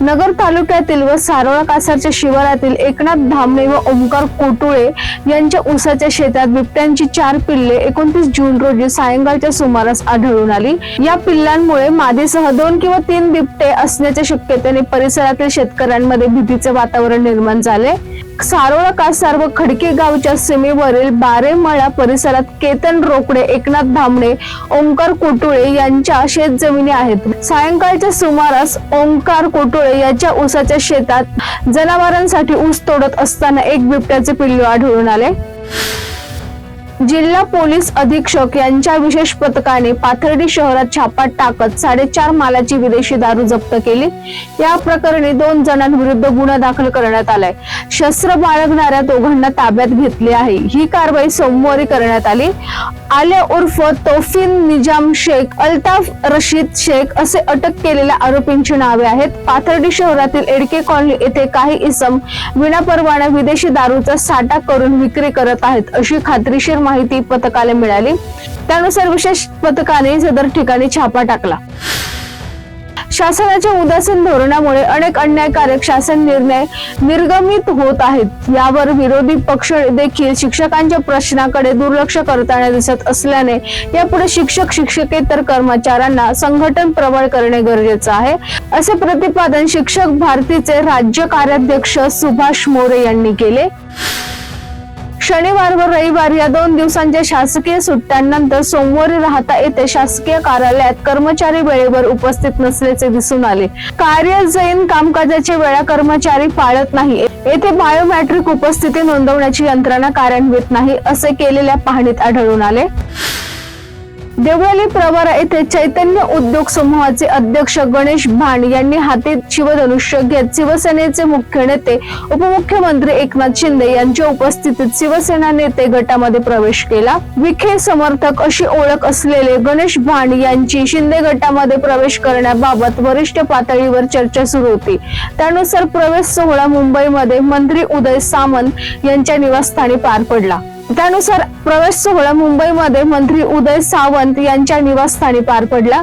नगर तालुक्यातील व सारोळा कासारच्या शिवारातील एकनाथ धामणे व ओंकार कोटुळे यांच्या ऊसाच्या शेतात बिबट्यांची चार पिल्ले एकोणतीस जून रोजी सायंकाळच्या सुमारास आढळून आली. या पिल्लांमुळे मादीसह दोन किंवा तीन बिबटे असण्याच्या शक्यतेने परिसरातील शेतकऱ्यांमध्ये भीतीचे वातावरण निर्माण झाले. सारोळा कासार व खडके गावच्या सीमेवरील बारेमळा परिसरात केतन रोकडे एकनाथ धामणे ओंकार कोटुळे यांच्या शेतजमिनी आहेत. सायंकाळच्या सुमारास ओंकार कोटुळे याच्या ऊसाच्या शेतात जनावरांसाठी ऊस तोडत असताना एक बिबट्याचे पिल्लू आढळून आले. जिल्हा पोलीस अधीक्षक यांच्या विशेष पथकाने पाथर्डी शहरात छापा टाकत साडेचार मालाची विदेशी दारू जप्त केली. या प्रकरणी दोन जणांविरुद्ध गुन्हा दाखल करण्यात आलाय. शस्त्र बाळगणाऱ्या दोघांना ताब्यात घेतले आहे. ही कारवाई सोमवारी करण्यात आली. आल्या उर्फ तोफिन निजाम शेख अल्ताफ रशीद शेख असे अटक केलेल्या आरोपींची नावे आहेत. पाथर्डी शहरातील एडके कॉलनी येथे काही इसम विनापरवाना विदेशी दारूचा साठा करून विक्री करत आहेत अशी खात्रीशीर माहिती पथकाला मिळाली. त्यानुसार विशेष पथकाने सदर ठिकाणी छापा टाकला. शासनाच्या उदासीन धोरणामुळे अनेक अन्यायकारक शासन निर्णय निर्गमित होत आहेत. यावर विरोधी पक्ष देखील शिक्षकांच्या प्रश्नाकडे दुर्लक्ष करताना दिसत असल्याने यापुढे शिक्षक शिक्षकेतर कर्मचाऱ्यांना संघटन प्रबळ करणे गरजेचं आहे. असे प्रतिपादन शिक्षक भारतीचे राज्य कार्याध्यक्ष सुभाष मोरे यांनी केले. शनिवार व रविवार या दोन दिवसांच्या शासकीय सुट्ट्यांनंतर सोमवारी राहता येथे शासकीय कार्यालयात कर्मचारी वेळेवर उपस्थित नसल्याचे दिसून आले. कार्य जैन कामकाजाचे वेळा कर्मचारी पाळत नाही. येथे बायोमॅट्रिक उपस्थिती नोंदवण्याची यंत्रणा कार्यान्वित नाही असे केलेल्या पाहणीत आढळून आले. देवळाली प्रवारा येथे चैतन्य उद्योग समूहाचे अध्यक्ष गणेश भांड यांनी हाती शिवधनुष्य घेत शिवसेनेचे मुख्य नेते उपमुख्यमंत्री एकनाथ शिंदे यांच्या उपस्थितीत शिवसेना नेते गटामध्ये प्रवेश केला. विखे समर्थक अशी ओळख असलेले गणेश भांड यांची शिंदे गटामध्ये प्रवेश करण्याबाबत वरिष्ठ पातळीवर चर्चा सुरू होती. त्यानुसार प्रवेश सोहळा मुंबईमध्ये मंत्री उदय सामंत यांच्या निवासस्थानी पार पडला. त्यानुसार प्रवेश सोहळा मुंबईमध्ये मंत्री उदय सावंत यांच्या निवासस्थानी पार पडला.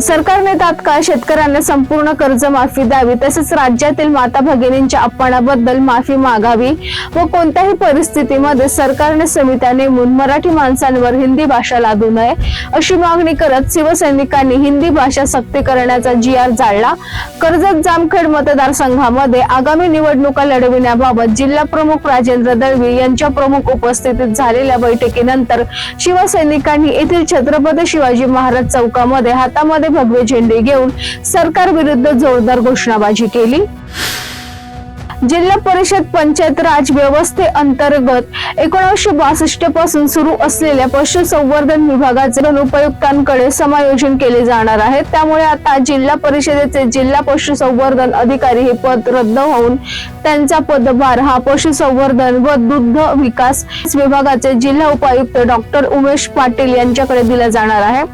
सरकारने तात्काळ शेतकऱ्यांना संपूर्ण कर्जमाफी द्यावी तसेच राज्यातील माता भगिनींच्या अपमानाबद्दल माफी मागावी व कोणत्याही परिस्थितीमध्ये सरकारने समित्या नेमून मराठी माणसांवर हिंदी भाषा लादू नये अशी मागणी करत शिवसैनिकांनी हिंदी भाषा सक्ती करण्याचा जी आर जाळला. कर्जत जामखेड मतदारसंघामध्ये आगामी निवडणुका लढविण्याबाबत जिल्हा प्रमुख राजेंद्र दळवी यांच्या प्रमुख उपस्थितीत झालेल्या बैठकीनंतर शिवसैनिकांनी येथील छत्रपती शिवाजी महाराज चौकामध्ये हातामध्ये भगवे झेंडे घेऊन सरकार विरुद्ध जोरदार घोषणाबाजी केली. जिल्हा परिषद पंचायत राज व्यवस्थे अंतर्गत एकोणीसशे बासष्टपासून सुरू असलेल्या पशुसंवर्धन विभागाचे उपयुक्तांकडे समायोजन केले जाणार आहे. त्यामुळे आता जिल्हा परिषदेचे जिल्हा पशुसंवर्धन अधिकारी हे पद रद्द होऊन त्यांचा पदभार हा पशुसंवर्धन व दुग्ध विकास विभागाचे जिल्हा उपायुक्त डॉक्टर उमेश पाटील यांच्याकडे दिला जाणार आहे.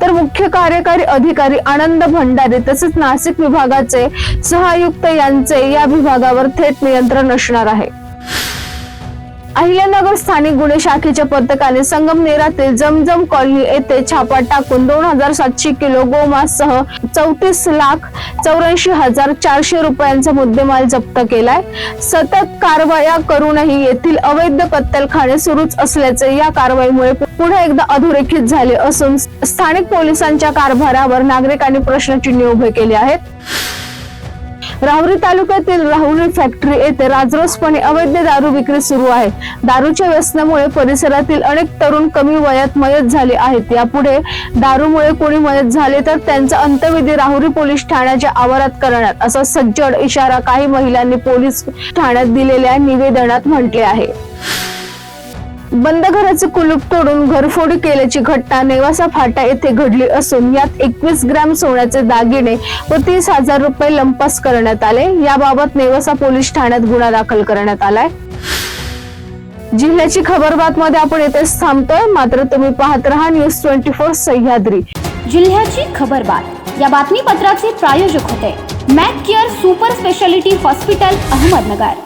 तर मुख्य कार्यकारी अधिकारी आनंद भंडारे तसेच नाशिक विभागाचे सहायुक्त यांचे या विभागावर थेट नियंत्रण असणार आहे. अहिल्यानगर स्थानिक गुन्हे शाखेच्या पथकाने संगमनेरातील जमजम कॉलनी येथे छापा टाकून दोन हजार सातशे किलो गोमाससह चौतीस लाख चौऱ्याऐंशी हजार चारशे रुपयांचा मुद्देमाल जप्त केलाय. सतत कारवाया करूनही येथील अवैध कत्तलखाने सुरूच असल्याचे या कारवाईमुळे पुन्हा एकदा अधोरेखित झाले असून स्थानिक पोलिसांच्या कारभारावर नागरिकांनी प्रश्नचिन्ह उभे केले आहेत. राहुरी तालुक्यातील राहुरी फॅक्टरी येथे राजरोसपणे अवैध दारू विक्री सुरू आहे. दारूच्या व्यसनामुळे परिसरातील अनेक तरुण कमी वयात मयत झाले आहेत. यापुढे दारूमुळे कोणी मयत झाले तर त्यांचा अंत्यविधी राहुरी पोलीस ठाण्याच्या आवारात करण्यात असा सज्जड इशारा काही महिलांनी पोलीस ठाण्यात दिलेल्या निवेदनात म्हटले आहे. बंद घराचे कुलूप तोडून घरफोडी केल्याची घटना नेवासा फाटा येथे घडली असून यात एकवीस ग्रॅम सोन्याचे दागिने व तीस हजार रुपये लंपास करण्यात आले. याबाबत नेवासा पोलीस ठाण्यात गुन्हा दाखल करण्यात आलाय. जिल्ह्याची खबर बातमध्ये आपण येथेच थांबतोय. मात्र तुम्ही पाहत रहा न्यूज ट्वेंटी फोर सह्याद्री. जिल्ह्याची खबरबात या बातमीपत्राचे प्रायोजक होते. Mac care super speciality hospital Ahmednagar.